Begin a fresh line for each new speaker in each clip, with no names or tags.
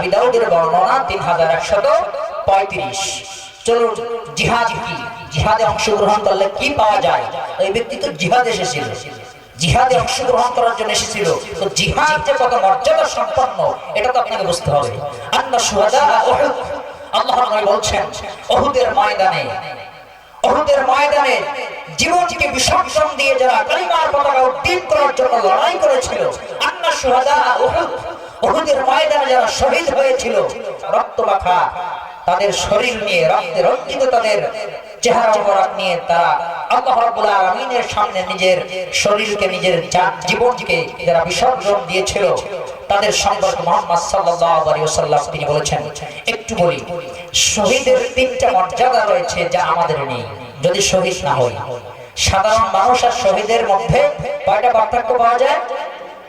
আবি বর্ণনা তিন হাজার একশত পঁয়ত্রিশ। চলুন, জিহাদ কি? জিহাদে অংশগ্রহণ করলে কি পাওয়া যায়? ওই ব্যক্তি তো জিহাদ এসেছিল। জিহাদে অংশগ্রহণ করার জন্য এসেছিল। তো জিহাদ যে কত মর্যাদা সম্পন্ন, এটা তো আপনাকে বুঝতে হবে। আন্না সুহাদা উহুদ, আল্লাহ বলছেন, উহুদের ময়দানে উহুদের ময়দানে জীবনকে বিসর্জন দিয়ে যারা কালিমার পতাকা উদ্দিন করার জন্য লড়াই করেছিল, আন্না সুহাদা উহুদ উহুদের ময়দানে যারা শহীদ হয়েছিল রক্তমাখা তাদের শরীর নিয়ে, রক্তে রঞ্জিত তাদের চেহারা মোবারক নিয়ে তারা শহীদের মর্যাদা রয়েছে যা আমাদের যদি শহীদ না সাধারণ মানুষ আর শহীদের মধ্যে কয়টা পার্থক্য পাওয়া যায়?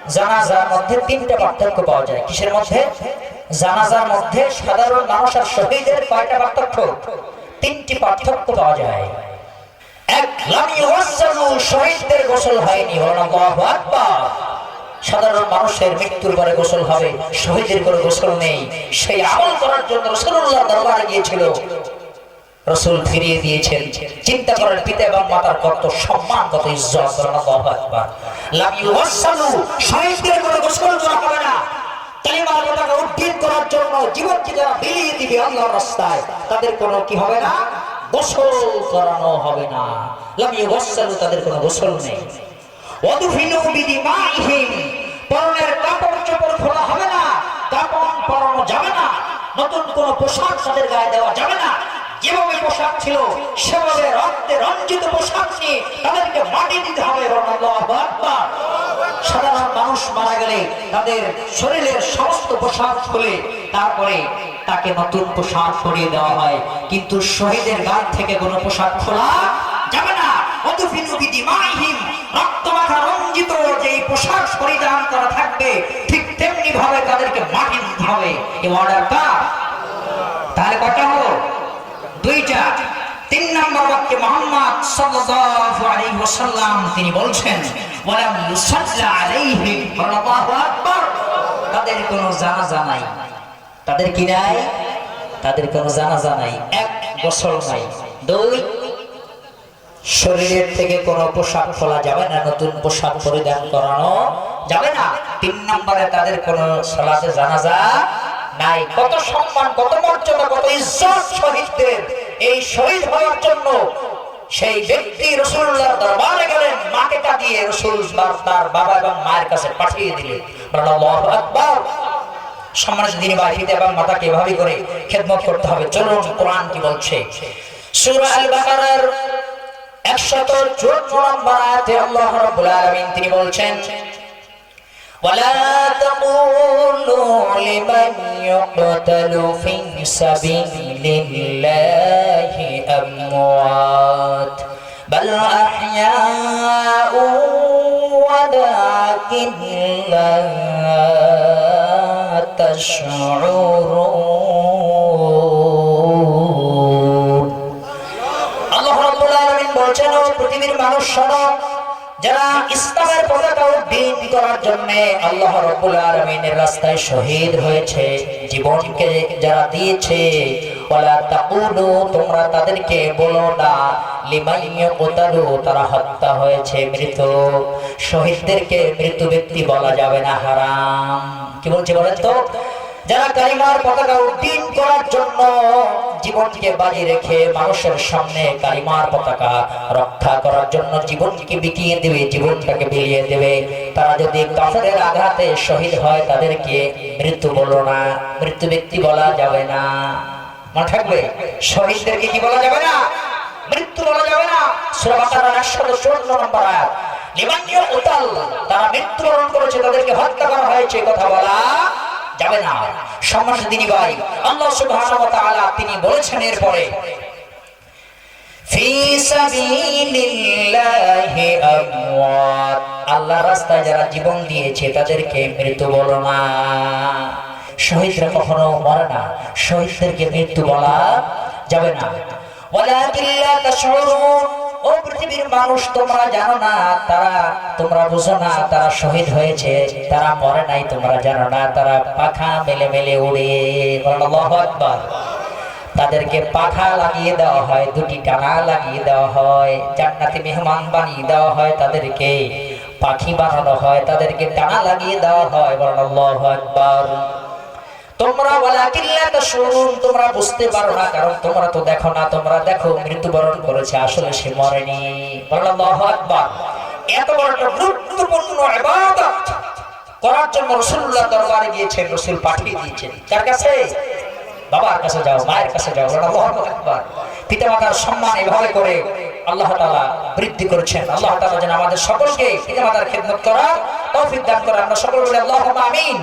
জানাজার মধ্যে তিনটা পার্থক্য পাওয়া যায়। কিসের মধ্যে? জানাজার মধ্যে সাধারণ মানুষ আর শহীদের কয়টা পার্থক্য? তিনটি পার্থক্য পাওয়া যায়। চিন্তা করেন, পিতা এবং মাতার কত সম্মান, কত ইজ্জত দিবে আল্লাহর রাস্তায়, তাদের কোনো কি হবে না? গোসল করানো হবে না। লাম ইউসালু তাদের কোনো গোসল নেই। ওয়াদুফিনু বিদিমাইহিম, পরনের কাপড় চোপড় খোলা হবে না, কাপড় পরানো যাবে না, নতুন কোন পোশাক তাদের গায়ে দেওয়া যাবে না। যেভাবে পোশাক ছিল, সেভাবে রক্তে রঞ্জিত পোশাক নিয়ে তাদেরকে মাটি দিতে হবে। সাধারণ মানুষ মারা গেলে তাদের শরীরের সমস্ত পোশাক খুলে তারপরে তাকে নতুন পোশাক পরিয়ে দেওয়া হয়। কিন্তু শহীদের গান থেকে কোনো পোশাক খোলা যাবে না। তিন বলছেন তাদের কোনো জানাজা নাই। তাদের কি নাই? তাদের কোনো জানাজা নাই, এক গোসল নাই। দুই, শরীরের থেকে কোনো পোশাক খোলা যাবে না, নতুন পোশাক পরিধান করানো যাবে না। তিন নম্বরে তাদের কোনো সালাতে জানাজা নাই। কত সম্মান, কত মর্যাদা, কত ইজ্জত শহীদদের এই শহীদ হওয়ার জন্য সেই ব্যক্তি রসুল্লাহ দরবারে গেলেন, মাকে দিয়ে রসুল তার বাবা এবং মায়ের কাছে পাঠিয়ে দিলেন। আকবার। সম্মানিত দিনী বাহিনীতে এবং মাতাকে এভাবে করে খেদমত করতে হবে চলুন কোরআন কি বলছে সূরা আল বাকারার 154 নম্বর আয়াতে আল্লাহ রাব্বুল আলামিন তিনি বলছেন ولا تقولوا لمن يقتل في سبيل الله أموات بل أحياء ولكن لا تشعرون আল্লাহ রাব্বুল আলামিন বলছেন ও পৃথিবীর মানুষ শোনো যারা ইসলামের পতাকা উদ্দিন করার জন্য আল্লাহ রাব্বুল আলামিনের রাস্তায় শহীদ হয়েছে, জীবনকে যারা দিয়েছে তোমরা তাদেরকে বলো না তারা হত্যা হয়েছে, মৃত। শহীদদেরকে মৃত ব্যক্তি বলা যাবে না, হারাম। কি বলছে বলেন তো? যারা কালিমার পতাকা উদ্দিন করার জন্য জীবনকে বাজি রেখে মানুষের সামনে কালিমার পতাকা রক্ষা করার জন্য জীবনকে বিকিয়ে দেবে, জীবনটাকে বিলিয়ে দেবে। তারা যদি কাফের আঘাতে শহীদ হয়, তাদেরকে মৃত্যু বলো না, মৃত্যু ব্যক্তি বলা যাবে না। মনে থাকবে? শহীদদেরকে কি বলা যাবে না? মৃত্যু বলা যাবে না। সূরা বাকারার 114 নম্বর তারা মৃত্যুবরণ করেছে, তাদেরকে হত্যা করা হয়েছে কথা বলা যাবে না। সম্মানিত দিনী ভাই, আল্লাহ সুবহানাহু ওয়া তাআলা তিনি বলেছেন এরপরে আল্লাহ রাস্তায় যারা জীবন দিয়েছে, তাদেরকে মৃত্যু বলো না। শহীদরা কখনো মরে না, শহীদদেরকে মৃত্যু বলা যাবে না। পৃথিবীর মানুষ তোমরা জানো না, তারা, তোমরা বুঝো না, তারা শহীদ হয়েছে, তারা মরে নাই, তোমরা জানো না, তারা পাখা মেলে মেলে উড়ে আকবার। তাদেরকে পাখা লাগিয়ে দেওয়া হয়, দুটি টানা লাগিয়ে দেওয়া হয়, জান্নাতি মেহমান বানিয়ে দেওয়া হয়, তাদেরকে পাখি বানানো হয়, তাদেরকে টানা লাগিয়ে দেওয়া হয় আল্লাহু আকবার। তোমরা ওয়ালাকিন লা তাশউরুন তোমরা বুঝতে পারো না, কারণ তোমরা তো দেখো না, তোমরা দেখো মৃত্যুবরণ করেছে, আসলে সে মরেনি। আল্লাহু এত বড় গুরুত্বপূর্ণ করার জন্য রাসূলুল্লাহ দরবারে গিয়েছেন, রাসূল পাঠিয়ে দিয়েছেন। কার কাছে? বাবার কাছে যাও, মায়ের কাছে যাও, বলেন আল্লাহু আকবার। পিতামাতার সম্মান এভাবে করে আল্লাহ তাআলা বৃদ্ধি করেছেন। আল্লাহ তাআলা যেন আমাদের সকলকে পিতামাতার খেদমত করার তৌফিক দান করে আমরা সকলে বলি আল্লাহুম্মা আমিন।